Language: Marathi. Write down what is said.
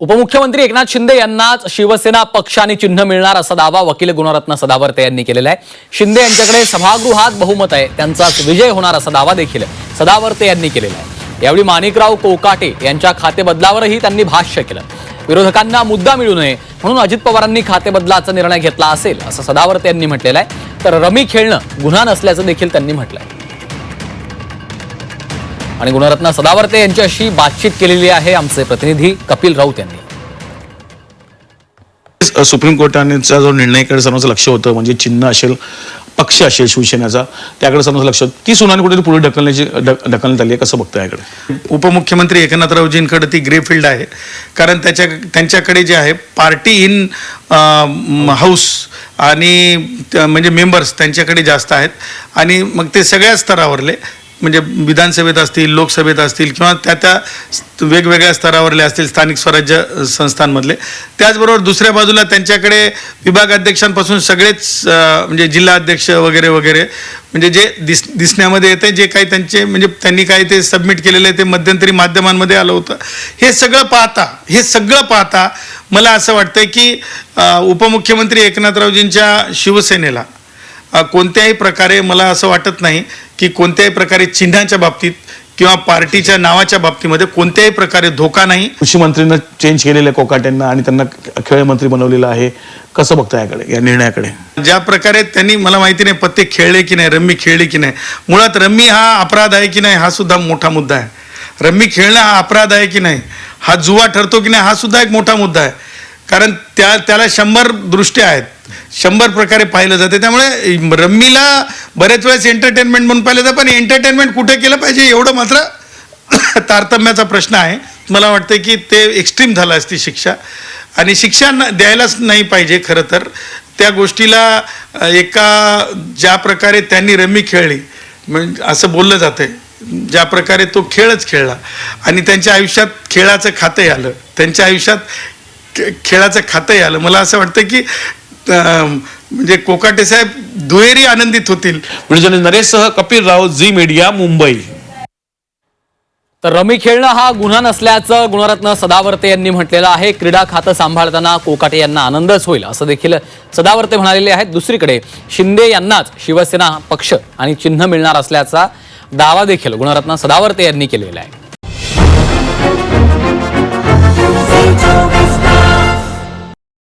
उपमुख्यमंत्री एकनाथ शिंदे यांनाच शिवसेना पक्ष आणि चिन्ह मिळणार असा दावा वकील गुणरत्न सदावर्ते यांनी केलेला आहे. शिंदे यांच्याकडे सभागृहात बहुमत आहे. त्यांचाच विजय होणार असा दावा देखील सदावर्ते यांनी केलेला आहे. यावेळी माणिकराव कोकाटे यांच्या खातेबदलावरही त्यांनी भाष्य केलं. विरोधकांना मुद्दा मिळू नये म्हणून अजित पवारांनी खातेबदलाचा निर्णय घेतला असेल असं सदावर्ते यांनी म्हटलेलं आहे. तर रमी खेळणं गुन्हा नसल्याचं देखील त्यांनी म्हटलं आहे आणि गुणरत्न सदावर्ते यांच्याशी बातचीत केलेली आहे आमचे प्रतिनिधी कपिल राऊत यांनी. सुप्रीम कोर्टाचा जो निर्णयाकडे सर्वांचं लक्ष होतं म्हणजे चिन्ह असेल पक्ष असेल शिवसेनेचा त्याकडे सर्वांचं लक्ष होतं. ती सुनावणी कुठेतरी पुढे ढकलण्याची ढकलण्यात आली आहे कसं बघतं याकडे? उपमुख्यमंत्री एकनाथरावजींकडे ती ग्रे फील्ड आहे. कारण त्याच्या त्यांच्याकडे जे आहे पार्टी इन हाऊस आणि त्या- म्हणजे मेंबर्स त्यांच्याकडे जास्त आहेत. आणि मग ते सगळ्या स्तरावरले म्हणजे विधानसभेत असतील लोकसभेत असतील किंवा त्या त्या वेगवेगळ्या स्तरावरले असतील स्थानिक स्वराज्य संस्थांमधले. त्याचबरोबर दुसऱ्या बाजूला त्यांच्याकडे विभागाध्यक्षांपासून सगळेच म्हणजे जिल्हा अध्यक्ष वगैरे वगैरे म्हणजे जे दिस दिसण्यामध्ये येते जे काही त्यांचे म्हणजे त्यांनी काही ते सबमिट केलेलं आहे ते मध्यंतरी माध्यमांमध्ये आलं होतं. हे सगळं पाहता हे सगळं पाहता मला असं वाटतं की उपमुख्यमंत्री एकनाथरावजींच्या शिवसेनेला कोणत्याही प्रकारे मला असं वाटत नाही की कोणत्याही प्रकारे चिन्हाच्या बाबतीत किंवा पार्टीच्या नावाच्या बाबतीमध्ये कोणत्याही प्रकारे धोका नाही. कृषी मंत्रीनं चेंज केलेलं आहे कोकाट्यांना आणि त्यांना खेळ मंत्री बनवलेलं आहे. कसं बघतं याकडे या निर्णयाकडे? ज्या प्रकारे त्यांनी मला माहिती नाही पत्ते खेळले की नाही रम्मी खेळली की नाही. मुळात रम्मी हा अपराध आहे की नाही हा सुद्धा मोठा मुद्दा आहे. रम्मी खेळणं हा अपराध आहे की नाही हा जुवा ठरतो की नाही हा सुद्धा एक मोठा मुद्दा आहे. कारण त्या त्याला शंभर दृष्ट्या आहेत. शंभर प्रकारे पाहिलं जाते. त्यामुळे रम्मीला बऱ्याच वेळेस एंटरटेनमेंट म्हणून पाहिलं जातं पण एंटरटेनमेंट कुठे केलं पाहिजे एवढं मात्र तारतम्याचा प्रश्न आहे. मला वाटतं की ते एक्स्ट्रीम झालं असती शिक्षा. आणि शिक्षा न- द्यायलाच नाही पाहिजे खरं तर. त्या गोष्टीला एका ज्या प्रकारे त्यांनी रम्मी खेळली म्हणजे असं बोललं जातंय. ज्या प्रकारे तो खेळच खेळला. आणि त्यांच्या आयुष्यात खेळाचं खातंही आलं. त्यांच्या आयुष्यात खेळाचं खातंही आलं मला असं वाटतं की म्हणजे कोकाटे साहेब दुहेरी आनंदित होतील. जर्नलिस्ट नरेशसह कपिल राव झी मीडिया मुंबई. तर रमी खेळणं हा गुन्हा नसल्याचं गुणरत्न सदावर्ते यांनी म्हटलेलं आहे. क्रीडा खातं सांभाळताना कोकाटे यांना आनंदच होईल असं देखील सदावर्ते म्हणालेले आहेत. दुसरीकडे शिंदे यांनाच शिवसेना पक्ष आणि चिन्ह मिळणार असल्याचा दावा देखील गुणरत्न सदावर्ते यांनी केलेला आहे.